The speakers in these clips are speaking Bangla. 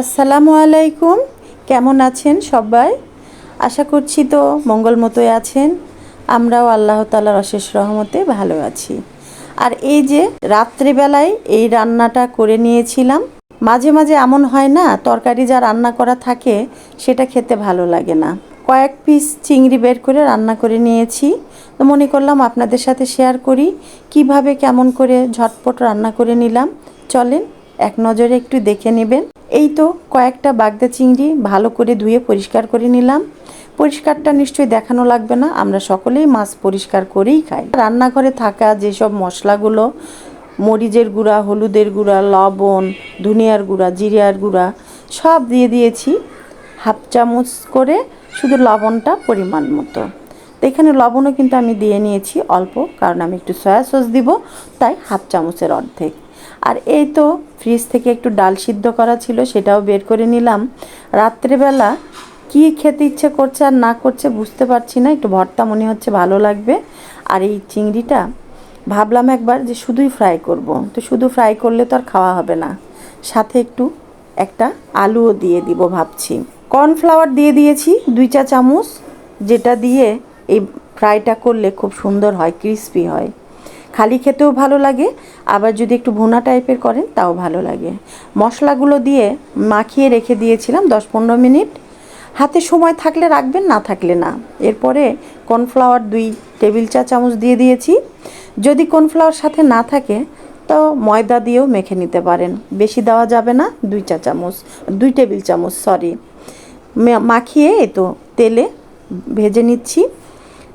আসসালামু আলাইকুম। কেমন আছেন সবাই? আশা করছি তো মঙ্গল মতোই আছেন। আমরাও আল্লাহ তালার অশেষ রহমতে ভালো আছি। আর এই যে রাত্রিবেলায় এই রান্নাটা করে নিয়েছিলাম, মাঝে মাঝে এমন হয় না, তরকারি যা রান্না করা থাকে, সেটা খেতে ভালো লাগে না। কয়েক পিস চিংড়ি বের করে রান্না করে নিয়েছি। তো মনে করলাম আপনাদের সাথে শেয়ার করি, কীভাবে কেমন করে ঝটপট রান্না করে নিলাম। চলেন, এক নজরে একটু দেখে নেবেন। এই তো কয়েকটা বাগদা চিংড়ি ভালো করে ধুয়ে পরিষ্কার করে নিলাম। পরিষ্কারটা নিশ্চয়ই দেখানো লাগবে না, আমরা সকলেই মাছ পরিষ্কার করেই খাই। রান্নাঘরে থাকা যেসব মশলাগুলো, মরিচের গুঁড়া, হলুদের গুঁড়া, লবণ, ধনিয়ার গুঁড়া জিরিয়ার গুঁড়া, সব দিয়ে দিয়েছি হাফ চামচ করে শুধু লবণটা পরিমাণ মতো। তো এখানে লবণও কিন্তু আমি দিয়ে নিয়েছি অল্প, কারণ আমি একটু সয়া সস দিব, তাই হাফ চামচের অর্ধেক। আর এই তো ফ্রিজ থেকে একটু ডাল সিদ্ধ করা ছিল, সেটাও বের করে নিলাম। রাত্রেবেলা কি খেতে ইচ্ছে করছে আর না করছে বুঝতে পারছি না, একটু ভর্তা মনে হচ্ছে ভালো লাগবে। আর এই চিংড়িটা ভাবলাম একবার যে শুধুই ফ্রাই করব, তো শুধু ফ্রাই করলে তো আর খাওয়া হবে না। সাথে একটু একটা আলুও দিয়ে দিব ভাবছি। কর্নফ্লাওয়ার দিয়ে দিয়েছি, দুই চা চামচ, যেটা দিয়ে এই ফ্রাইটা করলে খুব সুন্দর হয় ক্রিস্পি হয়। খালি খেতেও ভালো লাগে, আবার যদি একটু ভুনা টাইপের করেন, তাও ভালো লাগে। মশলাগুলো দিয়ে মাখিয়ে রেখে দিয়েছিলাম দশ পনেরো মিনিট। হাতে সময় থাকলে রাখবেন, না থাকলে না। এরপরে কর্নফ্লাওয়ার দুই টেবিল চা চামচ দিয়ে দিয়েছি। যদি কর্নফ্লাওয়ার সাথে না থাকে, তো ময়দা দিয়েও মেখে নিতে পারেন। বেশি দেওয়া যাবে না, দুই চা চামচ, দুই টেবিল চামচ সরি মাখিয়ে তো তেলে ভেজে নিচ্ছি।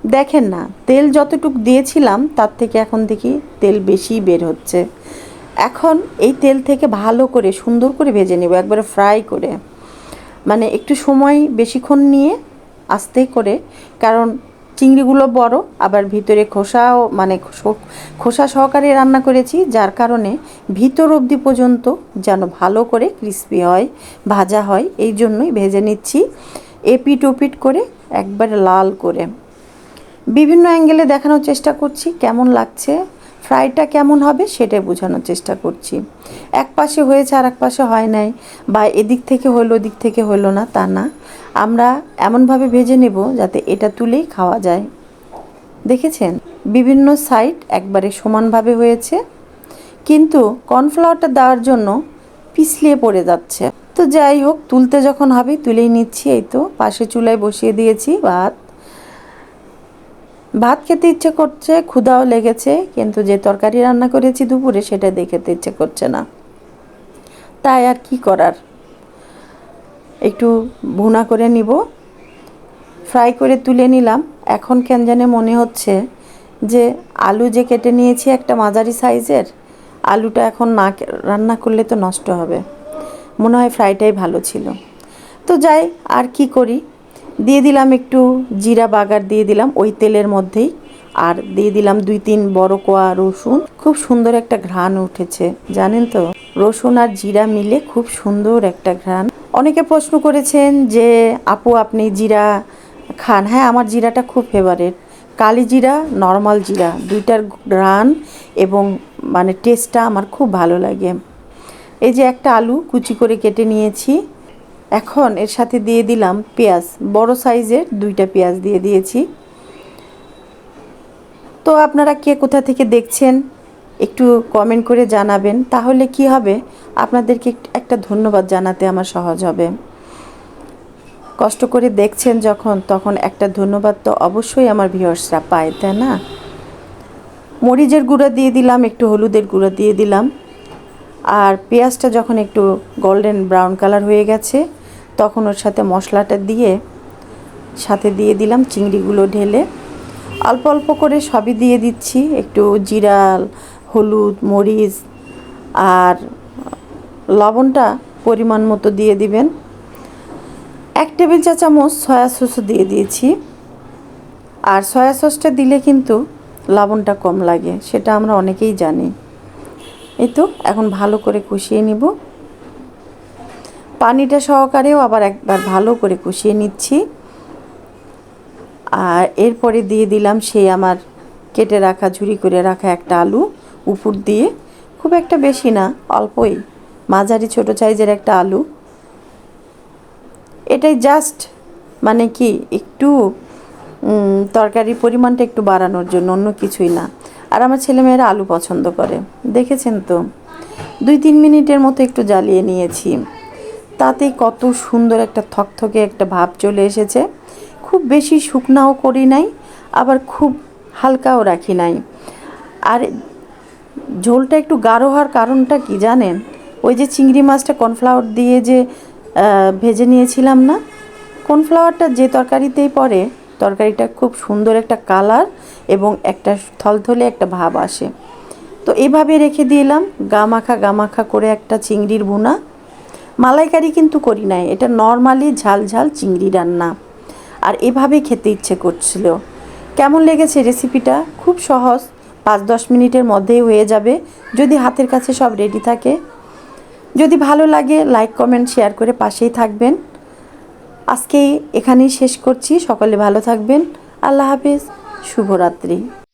দেখেন না, তেল যতটুক দিয়েছিলাম, তার থেকে এখন দেখি তেল বেশি বের হচ্ছে। এখন এই তেল থেকে ভালো করে, সুন্দর করে ভেজে নেব, একবারে ফ্রাই করে। মানে একটু সময় বেশিক্ষণ নিয়ে আস্তে করে, কারণ চিংড়িগুলো বড়, আবার ভিতরে খোসাও মানে খোসা সহকারে রান্না করেছি, যার কারণে ভিতর অবধি পর্যন্ত যেন ভালো করে ক্রিস্পি হয়, ভাজা হয়, এই জন্যই ভেজে নিচ্ছি। এপিট ওপিট করে একবারে লাল করে। বিভিন্ন অ্যাঙ্গেলে দেখানোর চেষ্টা করছি, কেমন লাগছে ফ্রাইটা কেমন হবে সেটাই বোঝানোর চেষ্টা করছি। এক পাশে হয়েছে আর এক পাশে হয় নাই, বা এদিক থেকে হলো, ওদিক থেকে হলো না, তা না। আমরা এমনভাবে ভেজে নেব যাতে এটা তুলেই খাওয়া যায়। দেখেছেন? বিভিন্ন সাইড একবারে সমানভাবে হয়েছে। কিন্তু কর্নফ্লাওয়ারটা দেওয়ার জন্য পিছলিয়ে পড়ে যাচ্ছে। তো যাই হোক, তুলতে যখন হবে তুলেই নিচ্ছি, এই তো পাশে চুলায় বসিয়ে দিয়েছি, ভাত। ভাত খেতে ইচ্ছে করছে, ক্ষুধাও লেগেছে, কিন্তু যে তরকারি রান্না করেছি দুপুরে সেটা দেখতে ইচ্ছে করছে না। তাই আর কি করার? একটু ভুনা করে নিব। ফ্রাই করে তুলে নিলাম। এখন কেন জানে মনে হচ্ছে যে আলু যে কেটে নিয়েছি একটা মাঝারি সাইজের, আলুটা এখন না রান্না করলে তো নষ্ট হবে। মনে হয় ফ্রাইটাই ভালো ছিল। তো যাই, আর কি করি? দিয়ে দিলাম একটু জিরা বাগার দিয়ে দিলাম ওই তেলের মধ্যেই। আর দিয়ে দিলাম দুই তিন বড় কোয়া রসুন। খুব সুন্দর একটা ঘ্রাণ উঠেছে, জানেন তো? রসুন আর জিরা মিলে খুব সুন্দর একটা ঘ্রাণ। অনেকে প্রশ্ন করেছেন যে, আপু, আপনি জিরা খান? হ্যাঁ আমার জিরাটা খুব ফেভারেট কালি জিরা নর্মাল জিরা, দুইটার ঘ্রাণ এবং মানে টেস্টটা আমার খুব ভালো লাগে। এই যে একটা আলু কুচি করে কেটে নিয়েছি। এখন এর সাথে দিয়ে দিলাম পেঁয়াজ। বড় সাইজের দুইটা পেঁয়াজ দিয়ে দিয়েছি। তো আপনারা কে কোথা থেকে দেখছেন, একটু কমেন্ট করে জানাবেন। তাহলে কি হবে? আপনাদেরকে একটা ধন্যবাদ জানাতে আমার সহজ হবে। কষ্ট করে দেখছেন যখন, তখন একটা ধন্যবাদ তো অবশ্যই আমার ভিউয়ার্সরা পায়, তাই না? মরিচের গুঁড়া দিয়ে দিলাম, একটু হলুদের গুঁড়া দিয়ে দিলাম। আর পেঁয়াজটা যখন একটু গোল্ডেন ব্রাউন কালার হয়ে গেছে তখন ওর সাথে মশলাটা দিয়ে সাথে দিয়ে দিলাম, চিংড়িগুলো ঢেলে। অল্প অল্প করে সবই দিয়ে দিচ্ছি, একটু জিরা, হলুদ, মরিচ আর লবণটা পরিমাণ মতো দিয়ে দিবেন। এক টেবিল চা চামচ সয়া সসও দিয়ে দিয়েছি। আর সয়া সসটা দিলে কিন্তু লবণটা কম লাগে, সেটা আমরা অনেকেই জানি। এই তো, এখন ভালো করে কষিয়ে নিব। পানিটা সহকারেও আবার একবার ভালো করে কষিয়ে নিচ্ছি। আর এরপরে দিয়ে দিলাম সেই আমার কেটে রাখা ঝুরি করে রাখা একটা আলু উপর দিয়ে। খুব একটা বেশি না, অল্পই। মাঝারি ছোট সাইজের একটা আলু। এটাই জাস্ট মানে কি একটু তরকারির পরিমাণটা একটু বাড়ানোর জন্য, অন্য কিছুই না। আর আমার ছেলেমেয়েরা আলু পছন্দ করে। দেখেছেন তো? দুই তিন মিনিটের মতো একটু জ্বালিয়ে নিয়েছি। তাতেই কত সুন্দর একটা থকথকে একটা ভাব চলে এসেছে। খুব বেশি শুকনাও করি নাই, আবার খুব হালকাও রাখি নাই। আর ঝোলটা একটু গাঢ় হওয়ার কারণটা কি জানেন? ওই যে চিংড়ি মাছটা কর্নফ্লাওয়ার দিয়ে যে ভেজে নিয়েছিলাম না, কর্নফ্লাওয়ারটা যে তরকারিতেই পড়ে, তরকারিটা খুব সুন্দর একটা কালার এবং একটা থলথলে একটা ভাব আসে। তো এভাবে রেখে দিলাম, গামাখা গামাখা করে একটা চিংড়ির ভুনা। মালাইকারি কিন্তু করি নাই। এটা নর্মালি ঝাল ঝাল চিংড়ি রান্না। আর এভাবে খেতে ইচ্ছে করছিল। কেমন লেগেছে রেসিপিটা খুব সহজ। পাঁচ দশ মিনিটের মধ্যেই হয়ে যাবে। যদি হাতের কাছে সব রেডি থাকে। যদি ভালো লাগে লাইক কমেন্ট শেয়ার করে পাশেই থাকবেন। আজকে এখানেই শেষ করছি। সকলে ভালো থাকবেন। আল্লাহ হাফিজ। শুভরাত্রি।